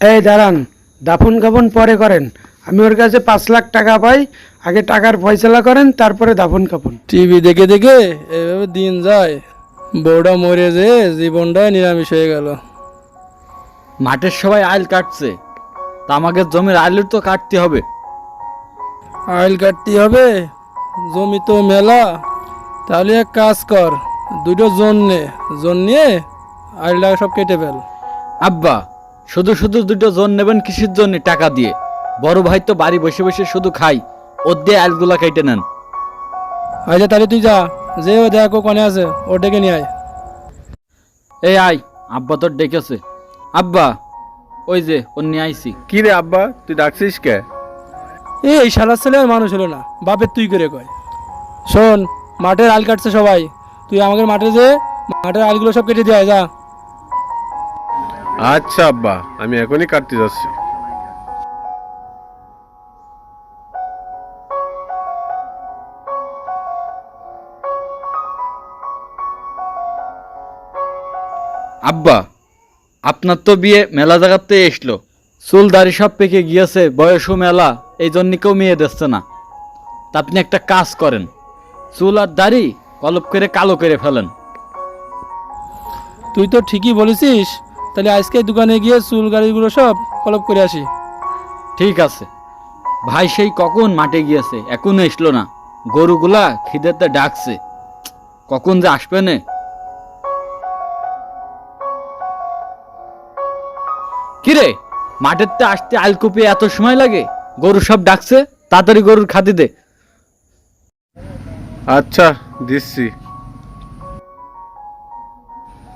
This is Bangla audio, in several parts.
এই দাঁড়ান দাফন কাফন পরে করেন। আমি ওর কাছে পাঁচ লাখ টাকা পাই আগে টাকার ফয়সলা করেন তারপরে দাফন কাফন। টিভি দেখে দেখে এভাবে দিন যায়। বউটা মরে যে জীবনটাই নিরামিষ হয়ে গেল। মাঠের সবাই আইল কাটছে। তা আমাকে জমির আইলের তো কাটতে হবে। আইল কাটতে হবে। জমি তো মেলা। তাহলে এক কাজ কর দুটো জোন নে। জোন নিয়ে আইলটা সব কেটে ফেল। আব্বা শুধু শুধু দুটো জোন নেবেন কৃষির জন্য? টাকা দিয়ে। বড় ভাই তো বাড়ি বসে বসে শুধু খাই ওর দিয়ে আলগুলা কেটে নেন। আচ্ছা তাহলে তুই যা। যে ও দেখো কনে আছে ও ডেকে নিয়ে আয়। এই আই আব্বা তোর ডেকেছে। আব্বা ওই যে ওর নিয়ে আইছি। কি রে আব্বা তুই ডাকছিস কে? এ এই শালার ছেলে আর মানুষ হলো না। বাপের তুই করে কয়। শোন মাঠের আল কাটছে সবাই। তুই আমাদের মাঠে যে মাঠের আলগুলো সব কেটে দিয়ে আয়, যা। আচ্ছা আব্বা আমি এখনই কাটতে যাচ্ছি। আব্বা আপনার তো বিয়ে মেলা জায়গাতে এসলো। চুল দাড়ি সব পেকে গিয়েছে বয়সও মেলা এই জন্য কেউ মেয়ে দিচ্ছে না। তা আপনি একটা কাজ করেন চুল আর দাড়ি কলপ করে কালো করে ফেলেন। তুই তো ঠিকই বলেছিস তাহলে আজকে দোকানে গিয়ে চুল গাড়িগুলো সব কলপ করে আসি। ঠিক আছে। ভাই সেই কখন মাঠে গিয়েছে? এখনও এসলো না। গরুগুলা খিদেতে ডাকছে। কখন যে আসবে না? কিরে মাঠের তে আসতে আলকুপি এত সময় লাগে? গরু সব ডাকছে? তাড়াতাড়ি গরুর খাদি দে। আচ্ছা দিচ্ছি।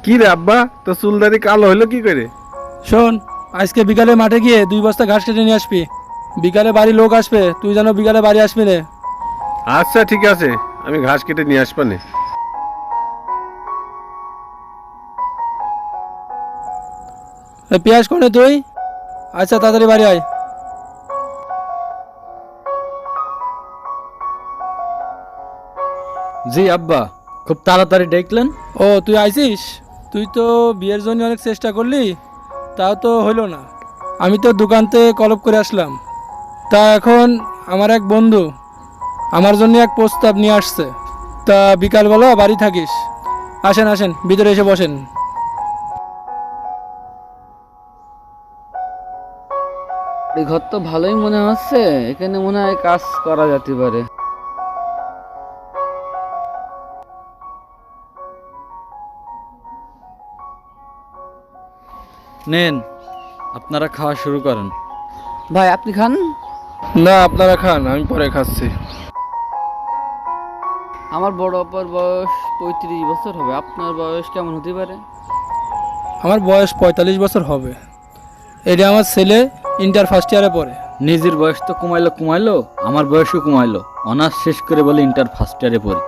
কি রে আব্বা তো চুলদারি কালো হলো কি করে? শোন আজকে বিকালে মাঠে গিয়ে দুই বস্তা ঘাস কেটে নিয়ে আসবি। বিকালে বাড়ি লোক আসবে তুই যেন বিকালে বাড়ি আসবি রে। আচ্ছা ঠিক আছে। আমি ঘাস কেটে নিয়ে আসবানে পেঁয়াজ কোনে তুই? আচ্ছা তাড়াতাড়ি বাড়ি আয়। জি আব্বা খুব তাড়াতাড়ি দেখলেন? ও তুই আইছিস তুই তো বিয়ের জন্য অনেক চেষ্টা করলি, তাও তো হইল না। আমি তো দোকানতে কলপ করে আসলাম। তা এখন আমার এক বন্ধু আমার জন্য এক প্রস্তাব নিয়ে আসছে। তা বিকালবেলা বাড়ি থাকিস। আসেন আসেন, ভিতরে এসে বসেন। ঘর তো ভালোই মনে হচ্ছে, এখানে মনে হয় কাজ করা যেতে পারে। নেন আপনারা খাওয়া শুরু করেন। ভাই আপনি খান? না আপনারা খান আমি পরে খাচ্ছি। আমার বড় অপার বয়স পঁয়ত্রিশ বছর হবে। আপনার বয়স কেমন হতে পারে? আমার বয়স পঁয়তাল্লিশ বছর হবে। এটা আমার ছেলে ইন্টার ফার্স্ট ইয়ারে পড়ে। নিজের বয়স তো কমাইলো কমাইলো আমার বয়সও কমাইলো। অনার্স শেষ করে বলে ইন্টার ফার্স্ট ইয়ারে পড়ি।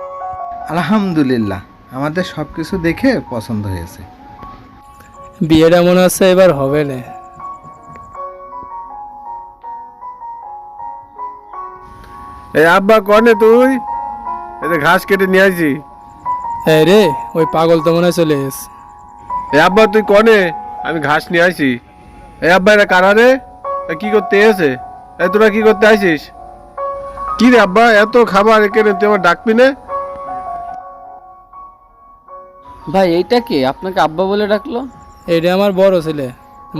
আলহামদুলিল্লাহ আমাদের সব কিছু দেখে পছন্দ হয়েছে। বিয়েটা মনে হচ্ছে এবার হবে না। এই আব্বা কনে তুই? এই যে ঘাস কেটে নিয়ে আসি এই রে ওই পাগল তো মনে হয় চলে এসে এই আব্বা তুই কনে? আমি ঘাস নিয়ে আসি এই আব্বা এটা কারা রে? এ কি করতে এসে? এই তোরা কি করতে আসিস কি রে আব্বা এত খাবার এখানে তুই আমার ডাকবি না? ভাই এইটা কি? আপনাকে আব্বা বলে ডাকলো? এটা আমার বড় ছেলে।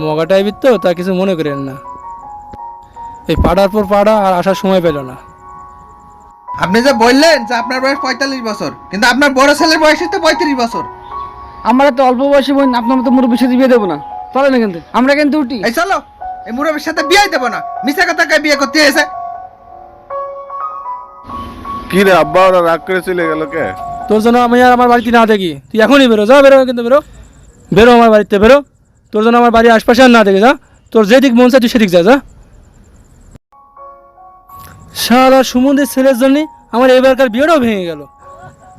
মগা টাইপের তো তা কিছু মনে করেন না। এই পাড়ার পর পাড়া আর আসার সময় পেল না। আপনি যে বললেন যে আপনার বয়স পঁয়তাল্লিশ বছর কিন্তু আপনার বড় ছেলের বয়স তো পঁয়ত্রিশ বছর। আমরা তো অল্প বয়সী বোন আপনার মতো মুরব্বী সাথে বিয়ে দেবো না। চলে না কিন্তু আমরা কিন্তু উঠি। এই চলো এই মুরব্বীর সাথে বিয়ে দেবো না। মিশা কথা কে বিয়ে করতে এসে। কি রে আব্বা ওরা রাগ করে চলে গেল কে? তোর জন্য আমি আর আমার বাড়িতে না দেখি তুই এখনই বেরো যা বেরো কিন্তু বেরো। বেরো আমার বাড়িতে বেরো। তোর জন্য আমার বাড়ির আশপাশে আর না দেখে যা। তোর যেদিক মন চায় তুই সেদিক যা যা। সারা সুমন্দের ছেলের জন্য আমার এবারকার বিয়েটাও ভেঙে গেল।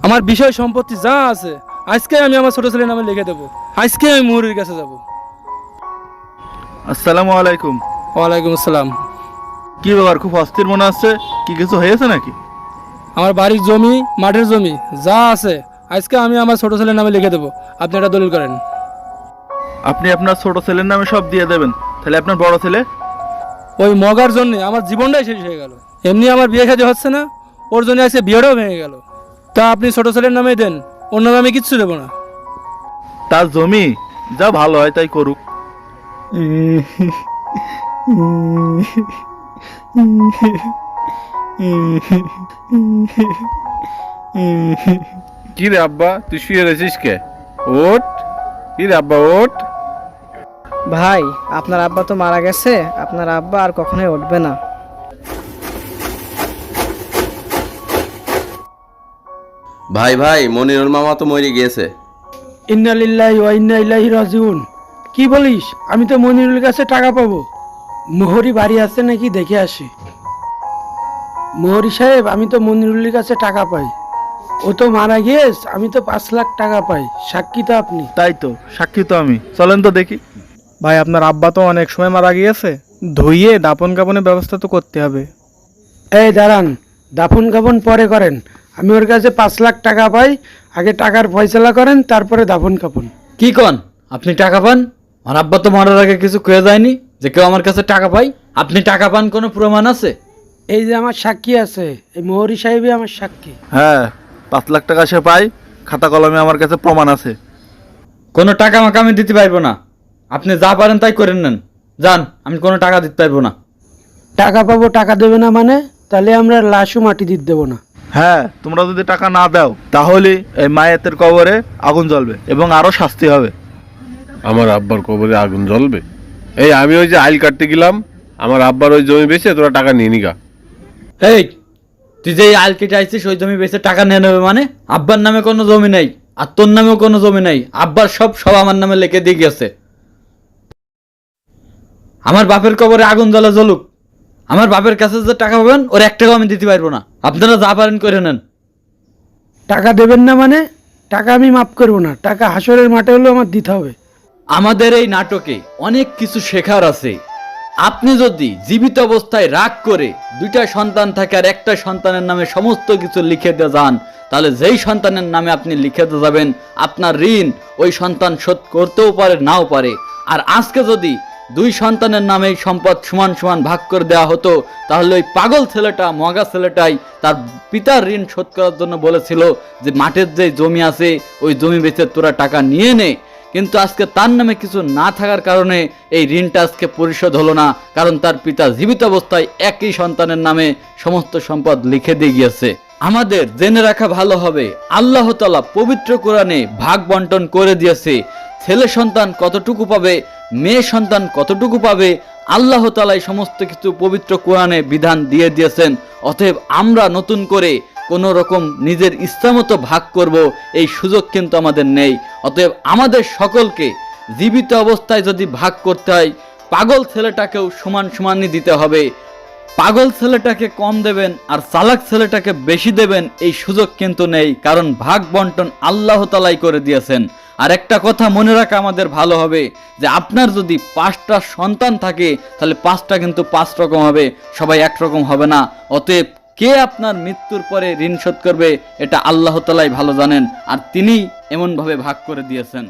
আমার বিষয় সম্পত্তি যা আছে আজকে আমি আমার ছোট ছেলের নামে লিখে দেবো। আজকে আমি মুহুরির কাছে যাব। আসসালামু আলাইকুম। ওয়ালাইকুম আসসালাম। কি ব্যাপার খুব অস্থির মনে হচ্ছে? কি কিছু হয়েছে নাকি? আমার বাড়ির জমি মাঠের জমি যা আছে আজকে আমি আমার ছোট ছেলের নামে লিখে দেবো। আপনি এটা দলিল করেন। আপনি আপনার ছোট ছেলের নামে সব দিয়ে দেবেন। তাহলে আপনার বড় ছেলে? ওই মগার জন্য আমার জীবনটাই শেষ হয়ে গেল। এমনি আমার বিয়ে সাথে হচ্ছে না ওর জন্য আজকে বিয়েটাও ভেঙে গেল। তা আপনি ছোট ছেলের নামেই দেন অন্য নামে কিচ্ছু দেবো না। তার জমি যা ভালো হয় তাই করুক। কি রে আব্বা তুই শুয়ে রয়েছিস কে? ওট কি রে আব্বা ওট ভাই আপনার আব্বা তো মারা গেছে আপনার আব্বা আর কখনোই উঠবে না। ভাই ভাই মনিরুল মামা তো মরে গিয়েছে। ইন্নালিল্লাহি ওয়া ইন্না ইলাইহি রাজিউন। কি বলিস? আমি তো মনিরুল কাছে টাকা পাবো। মোহরি বাড়ি আছে নাকি দেখে আসি। মোহরি সাহেব আমি তো মনিরুলের কাছে টাকা পাই। ও তো মারা গিয়েস আমি তো পাঁচ লাখ টাকা পাই। সাক্ষী তো আপনি। তাই তো সাক্ষী তো আমি। চলেন তো দেখি। ভাই আপনার আব্বা তো অনেক সময় মারা গিয়েছে। ধুইয়ে দাপন কাপনের ব্যবস্থা তো করতে হবে। এই দাঁড়ান দাফন কাফন পরে করেন। আমি ওর কাছে পাঁচ লাখ টাকা পাই আগে টাকার ফয়সলা করেন তারপরে দাফন কাফন কি কন? আপনি টাকা পান? আমার আব্বা তো মরার আগে কিছু কয়ে যায়নি যে কেউ আমার কাছে টাকা পাই। আপনি টাকা পান কোনো প্রমাণ আছে? এই যে আমার সাক্ষী আছে এই মোহরি সাহেবই আমার সাক্ষী। হ্যাঁ পাঁচ লাখ টাকা সে পাই খাতা কলমে আমার কাছে প্রমাণ আছে। কোনো টাকা মাকা আমি দিতে পারব না। আপনি যা পারেন তাই করে নেন। যান আমি কোনো টাকা দিতে পারব না। টাকা পাবো টাকা দেবে না মানে? তাহলে আমরা লাশও মাটি দিতে দেবো না। হ্যাঁ তোমরা যদি টাকা না দাও তাহলে এই মায়েতের কবরে আগুন জ্বলবে এবং আরও শাস্তি হবে। আমার আব্বার কবরে আগুন জ্বলবে? এই আমি ওই যে আইল কাটতে গেলাম আমার আব্বার ওই জমি বেচে তোরা টাকা নিয়ে নিগা। এই তুই যে এই আল কেটে আইছিস ওই জমি বেচে টাকা নিয়ে নেবে মানে? আব্বার নামে কোনো জমি নেই আর তোর নামেও কোনো জমি নেই। আব্বার সব সব আমার নামে লিখে দিয়ে গেছে। আমার বাপের কবরে আগুন জ্বলা জ্বলুক। আমার বাপের কাছে যে টাকা পাবেন ওর এক টাকাও আমি দিতে পারব না। আপনারা যা পারেন করে নেন। টাকা দেবেন না মানে টাকা আমি মাফ করব না। টাকা হাসরের মাঠে হলেও আমার দিতে হবে। আমাদের এই নাটকে অনেক কিছু শেখার আছে। আপনি যদি জীবিত অবস্থায় রাগ করে দুইটা সন্তান থাকে আর একটা সন্তানের নামে সমস্ত কিছু লিখে দিয়ে যান তাহলে যেই সন্তানের নামে আপনি লিখে দিয়ে যাবেন আপনার ঋণ ওই সন্তান শোধ করতেও পারে নাও পারে। আর আজকে যদি দুই সন্তানের নামে সম্পদ সমান সমান ভাগ করে দেওয়া হতো, তাহলে ওই পাগল ছেলেটা, মগা ছেলেটাই তার পিতার ঋণ শোধ করার জন্য বলেছিল যে মাঠের যে জমি আছে, ওই জমি বেচে তোরা টাকা নিয়ে নে। কিন্তু আজকে তার নামে কিছু না থাকার কারণে এই ঋণটা আজকে পরিশোধ হলো না, কারণ তার পিতা জীবিত অবস্থায় একই সন্তানের নামে সমস্ত সম্পদ লিখে দিয়ে গিয়েছে। আমাদের জেনে রাখা ভালো হবে, আল্লাহ তালা পবিত্র কোরআনে ভাগ বন্টন করে দিয়েছে ছেলে সন্তান কতটুকু পাবে, মেয়ে সন্তান কতটুকু পাবে, আল্লাহ তালাই সমস্ত কিছু পবিত্র কোরআনে বিধান দিয়ে দিয়েছেন। অতএব আমরা নতুন করে কোনো রকম নিজের ইচ্ছামতো ভাগ করব, এই সুযোগ কিন্তু আমাদের নেই। অতএব আমাদের সকলকে জীবিত অবস্থায় যদি ভাগ করতে হয়, পাগল ছেলেটাকেও সমান সমানই দিতে হবে। পাগল ছেলেটাকে কম দেবেন আর চালাক ছেলেটাকে বেশি দেবেন, এই সুযোগ কিন্তু নেই। কারণ ভাগ বন্টন আল্লাহ তালাই করে দিয়েছেন। আর একটা কথা মনে রাখা আমাদের ভালো হবে, যে আপনার যদি পাঁচটা সন্তান থাকে, তাহলে পাঁচটা কিন্তু পাঁচ রকম হবে, সবাই একরকম হবে না। অতএব কে আপনার মৃত্যুর পরে ঋণ শোধ করবে, এটা আল্লাহ তালাই ভালো জানেন, আর তিনি এমনভাবে ভাগ করে দিয়েছেন।